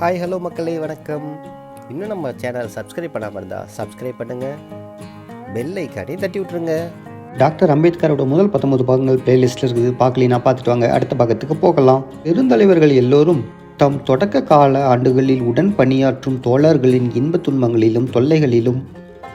Hi hello மக்களே வணக்கம். இன்னும் நம்ம சேனல் சப்ஸ்கிரைப் பண்ணாமல் இருந்தால் சப்ஸ்கிரைப் பண்ணுங்கள் பெல் ஐக்கானையும் தட்டி விட்ருங்க டாக்டர் அம்பேத்கரோட முதல் பத்தொன்பது பாகங்கள் பிளேலிஸ்ட்டில் இருக்குது. பார்க்கலினா பார்த்துட்டு வாங்க. அடுத்த பாகத்துக்கு போகலாம். பெருந்தலைவர்கள் எல்லோரும் தம் தொடக்க கால ஆண்டுகளில் உடன் பணியாற்றும் தோழர்களின் இன்பத் துன்பங்களிலும் தொல்லைகளிலும்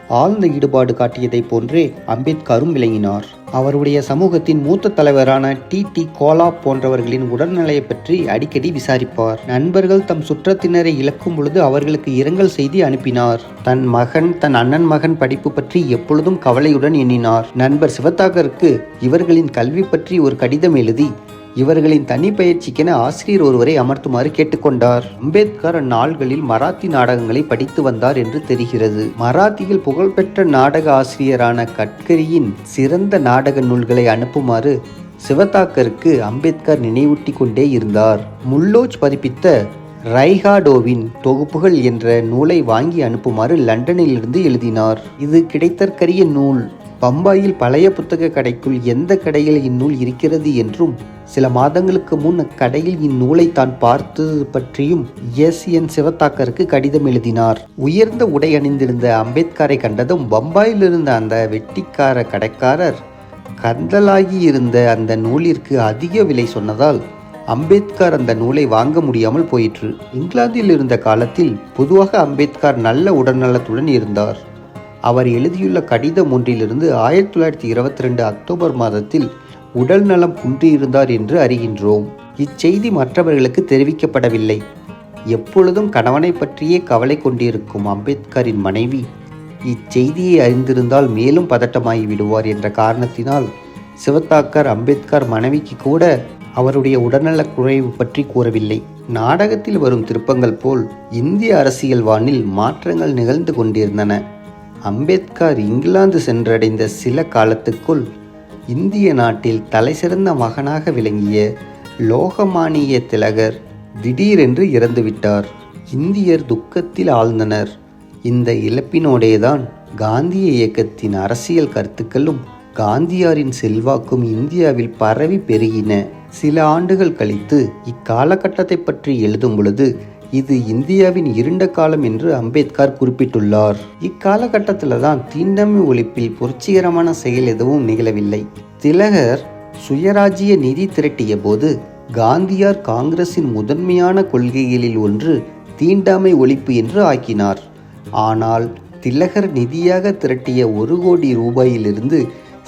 ஆழ்ந்த ஈடுபாடு காட்டியதைப் போன்றே அம்பேத்கரும் விளங்கினார். அவருடைய சமூகத்தின் மூத்த தலைவரான டி. டி. கோலா போன்றவர்களின் உடல்நிலையை பற்றி அடிக்கடி விசாரிப்பார். நண்பர்கள் தம் சுற்றத்தினரை இழக்கும் பொழுது அவர்களுக்கு இரங்கல் செய்தி அனுப்பினார். தன் மகன் தன் அண்ணன் மகன் படிப்பு பற்றி எப்பொழுதும் கவலையுடன் எண்ணினார். நண்பர் சிவத்தாகருக்கு இவர்களின் கல்வி பற்றி ஒரு கடிதம் எழுதி இவர்களின் தனி பயிற்சிக்கென ஆசிரியர் ஒருவரை அமர்த்துமாறு கேட்டுக்கொண்டார். அம்பேத்கர் அந்நாள்களில் மராத்தி நாடகங்களை படித்து வந்தார் என்று தெரிகிறது. மராத்தியில் புகழ்பெற்ற நாடக ஆசிரியரான கட்கரியின் சிறந்த நாடக நூல்களை அனுப்புமாறு சிவதாக்கருக்கு அம்பேத்கர் நினைவூட்டி கொண்டே இருந்தார். முல்லோச் பதிப்பித்த ரைகாடோவின் தொகுப்புகள் என்ற நூலை வாங்கி அனுப்புமாறு லண்டனிலிருந்து எழுதினார். இது கிடைத்தற்கரிய நூல். பம்பாயில் பழைய புத்தக கடைக்குள் எந்த கடையில் இந்நூல் இருக்கிறது என்றும் சில மாதங்களுக்கு முன் அக்கடையில் இந்நூலை தான் பார்த்தது பற்றியும் எஸ். என். சிவத்தாக்கருக்கு கடிதம் எழுதினார். உயர்ந்த உடை அணிந்திருந்த அம்பேத்கரை கண்டதும் பம்பாயில் இருந்த அந்த வெட்டிக்கார கடைக்காரர் கந்தலாகி இருந்த அந்த நூலிற்கு அதிக விலை சொன்னதால் அம்பேத்கர் அந்த நூலை வாங்க முடியாமல் போயிற்று. இங்கிலாந்தில் இருந்த காலத்தில் பொதுவாக அம்பேத்கர் நல்ல உடல்நலத்துடன் இருந்தார். அவர் எழுதியுள்ள கடிதம் ஒன்றிலிருந்து ஆயிரத்தி தொள்ளாயிரத்தி இருபத்தி ரெண்டு அக்டோபர் மாதத்தில் உடல் நலம் குன்றியிருந்தார் என்று அறிகின்றோம். இச்செய்தி மற்றவர்களுக்கு தெரிவிக்கப்படவில்லை. எப்பொழுதும் கணவனை பற்றியே கவலை கொண்டிருக்கும் அம்பேத்கரின் மனைவி இச்செய்தியை அறிந்திருந்தால் மேலும் பதட்டமாகி விடுவார் என்ற காரணத்தினால் சிவத்தாக்கர் அம்பேத்கர் மனைவிக்கு கூட அவருடைய உடல்நலக் குறைவு பற்றி கூறவில்லை. நாடகத்தில் வரும் திருப்பங்கள் போல் இந்திய அரசியல் வானில் மாற்றங்கள் நிகழ்ந்து கொண்டிருந்தன. அம்பேத்கர் இங்கிலாந்து சென்றடைந்த சில காலத்துக்குள் இந்திய நாட்டில் தலைசிறந்த மகனாக விளங்கிய லோகமானிய திலகர் திடீரென்று இறந்துவிட்டார். இந்தியர் துக்கத்தில் ஆழ்ந்தனர். இந்த இழப்பினோடேதான் காந்திய இயக்கத்தின் அரசியல் கருத்துக்களும் காந்தியாரின் செல்வாக்கும் இந்தியாவில் பரவி பெருகின. சில ஆண்டுகள் கழித்து இக்காலகட்டத்தை பற்றி எழுதும் பொழுது இது இந்தியாவின் இருண்ட காலம் என்று அம்பேத்கர் குறிப்பிட்டுள்ளார். இக்காலகட்டத்தில் தான் தீண்டமை ஒழிப்பில் புரட்சிகரமான செயல் எதுவும் நிகழவில்லை. திலகர் சுயராஜ்ய நிதி திரட்டிய போது காந்தியார் காங்கிரசின் முதன்மையான கொள்கைகளில் ஒன்று தீண்டாமை ஒழிப்பு என்று ஆக்கினார். ஆனால் திலகர் நிதியாக திரட்டிய ஒரு கோடி ரூபாயிலிருந்து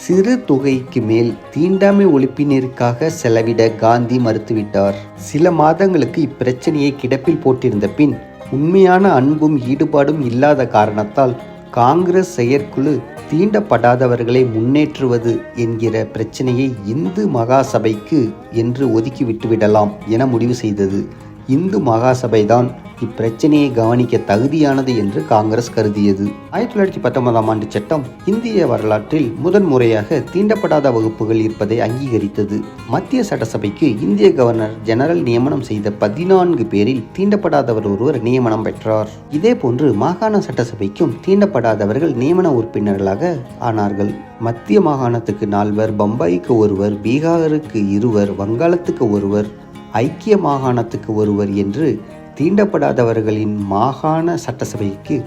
சிறு தொகைக்கு மேல் தீண்டாமை ஒழிப்பினருக்காக செலவிட காந்தி மறுத்துவிட்டார். சில மாதங்களுக்கு இப்பிரச்சனையை கிடப்பில் போட்டிருந்த பின் உண்மையான அன்பும் ஈடுபாடும் இல்லாத காரணத்தால் காங்கிரஸ் செயற்குழு தீண்டப்படாதவர்களை முன்னேற்றுவது என்கிற பிரச்சனையை இந்து மகாசபைக்கு என்று ஒதுக்கிவிட்டு விடலாம் என முடிவு செய்தது. இந்து மகாசபைதான் இப்பிரச்சனையை கவனிக்க தகுதியானது என்று காங்கிரஸ் கருதியது. ஆயிரத்தி தொள்ளாயிரத்தி பத்தொன்பதாம் ஆண்டு சட்டம் இந்திய வரலாற்றில் முதன் முறையாக தீண்டப்படாத வகுப்புகள் இருப்பதை அங்கீகரித்தது. மத்திய சட்டசபைக்கு இந்திய கவர்னர் ஜெனரல் நியமனம் செய்த பதினான்கு பேரில் தீண்டப்படாதவர் ஒருவர் நியமனம் பெற்றார். இதே போன்று மாகாண சட்டசபைக்கும் தீண்டப்படாதவர்கள் நியமன உறுப்பினர்களாக ஆனார்கள். மத்திய மாகாணத்துக்கு நால்வர் பம்பாய்க்கு ஒருவர் பீகாருக்கு இருவர் வங்காளத்துக்கு ஒருவர் ஐக்கிய மாகாணத்துக்கு ஒருவர் என்று தீண்டப்படாதவர்களின் மாகாண சட்டசபைக்கு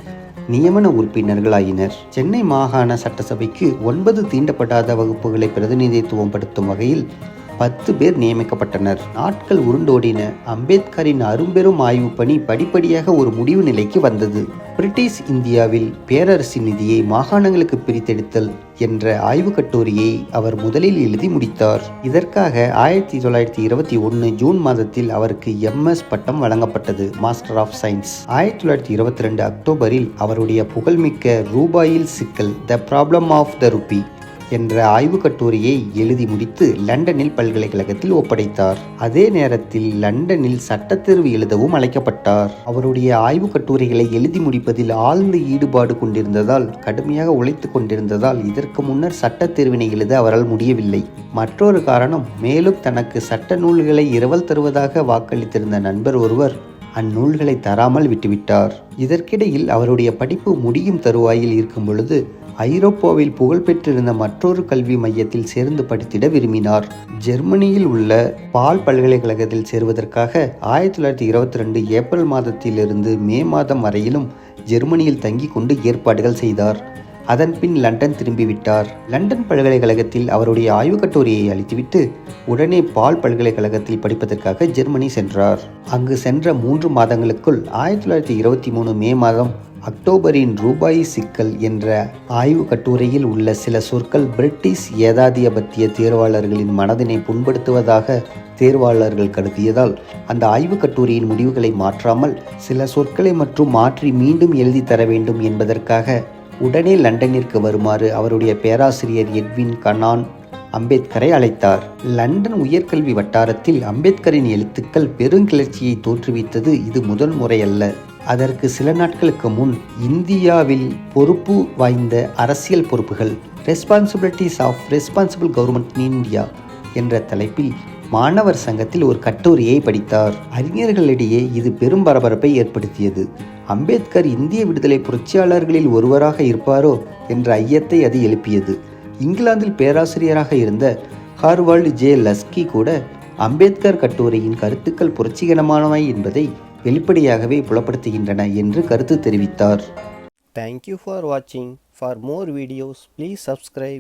நியமன உறுப்பினர்களாயினர். சென்னை மாகாண சட்டசபைக்கு ஒன்பது தீண்டப்படாத வகுப்புகளை பிரதிநிதித்துவம் படுத்தும் வகையில் பத்து பேர் நியமிக்கப்பட்டனர். நாட்கள் உருண்டோடின. அம்பேத்கரின் அரும்பெரும் ஆய்வு பணி படிப்படியாக ஒரு முடிவு நிலைக்கு வந்தது. பிரிட்டிஷ் இந்தியாவில் பேரரசு நிதியை மாகாணங்களுக்கு பிரித்தெடுத்தல் என்ற ஆய்வு கட்டுரையை அவர் முதலில் எழுதி முடித்தார். இதற்காக ஆயிரத்தி தொள்ளாயிரத்தி இருபத்தி ஒன்று ஜூன் மாதத்தில் அவருக்கு எம்எஸ் பட்டம் வழங்கப்பட்டது மாஸ்டர் ஆஃப் சயின்ஸ் ஆயிரத்தி தொள்ளாயிரத்தி இருபத்தி ரெண்டு அக்டோபரில் அவருடைய புகழ்மிக்க ரூபாயில் சிக்கல் the problem of the rupee என்ற ஆய்வு கட்டுரையை எழுதி முடித்து லண்டனில் பல்கலைக்கழகத்தில் ஒப்படைத்தார். அதே நேரத்தில் லண்டனில் சட்டத்தேர்வு எழுதவும் அழைக்கப்பட்டார். அவருடைய ஆய்வுக் கட்டுரைகளை எழுதி முடிப்பதில் ஆழ்ந்த ஈடுபாடு கொண்டிருந்ததால் கடுமையாக உழைத்து கொண்டிருந்ததால் இதற்கு முன்னர் சட்டத்தேர்வினை எழுத அவரால் முடியவில்லை. மற்றொரு காரணம் மேலும் தனக்கு சட்ட நூல்களை இரவல் தருவதாக வாக்களித்திருந்த நண்பர் ஒருவர் அந்நூல்களை தராமல் விட்டுவிட்டார். இதற்கிடையில் அவருடைய படிப்பு முடியும் தருவாயில் இருக்கும் பொழுது ஐரோப்பாவில் புகழ்பெற்றிருந்த மற்றொரு கல்வி மையத்தில் சேர்ந்து படித்திட விரும்பினார். ஜெர்மனியில் உள்ள பால் பல்கலைக்கழகத்தில் சேருவதற்காக ஆயிரத்தி தொள்ளாயிரத்தி இருபத்தி ரெண்டு ஏப்ரல் மாதத்திலிருந்து மே மாதம் வரையிலும் ஜெர்மனியில் தங்கிக் கொண்டு ஏற்பாடுகள் செய்தார். அதன்பின் லண்டன் திரும்பிவிட்டார். லண்டன் பல்கலைக்கழகத்தில் அவருடைய ஆய்வுக் கட்டுரையை அளித்துவிட்டு உடனே பால் பல்கலைக்கழகத்தில் படிப்பதற்காக ஜெர்மனி சென்றார். அங்கு சென்ற மூன்று மாதங்களுக்குள் ஆயிரத்தி தொள்ளாயிரத்தி இருபத்தி மூணு மே மாதம் அக்டோபரின் ரூபாய் சிக்கல் என்ற ஆய்வு கட்டுரையில் உள்ள சில சொற்கள் பிரிட்டிஷ் ஏதாதிபத்திய தேர்வாளர்களின் மனதினை புண்படுத்துவதாக தேர்வாளர்கள் கருதியதால் அந்த ஆய்வுக் கட்டுரையின் முடிவுகளை மாற்றாமல் சில சொற்களை மற்றும் மாற்றி மீண்டும் எழுதி தர வேண்டும் என்பதற்காக உடனே லண்டனிற்கு வருமாறு அவருடைய பேராசிரியர் எட்வின் கனான் அம்பேத்கரை அழைத்தார். லண்டன் உயர்கல்வி வட்டாரத்தில் அம்பேத்கரின் எழுத்துக்கள் பெருங்கிளர்ச்சியை தோற்றுவித்தது இது முதல் முறையல்ல. அதற்கு சில நாட்களுக்கு முன் இந்தியாவில் பொறுப்பு வாய்ந்த அரசியல் பொறுப்புகள் responsibilities of responsible government in India என்ற தலைப்பில் மாணவர் சங்கத்தில் ஒரு கட்டுரையை படித்தார். அறிஞர்களிடையே இது பெரும் பரபரப்பை ஏற்படுத்தியது. அம்பேத்கர் இந்திய விடுதலை புரட்சியாளர்களில் ஒருவராக இருப்பாரோ என்ற ஐயத்தை அது எழுப்பியது. இங்கிலாந்தில் பேராசிரியராக இருந்த ஹார்வர்டு ஜே லஸ்கி கூட அம்பேத்கர் கட்டுரையின் கருத்துக்கள் புரட்சிகரமானவை என்பதை வெளிப்படையாகவே புலப்படுத்துகின்றன என்று கருத்து தெரிவித்தார். தேங்க்யூ ஃபார் வாட்சிங் for more videos please subscribe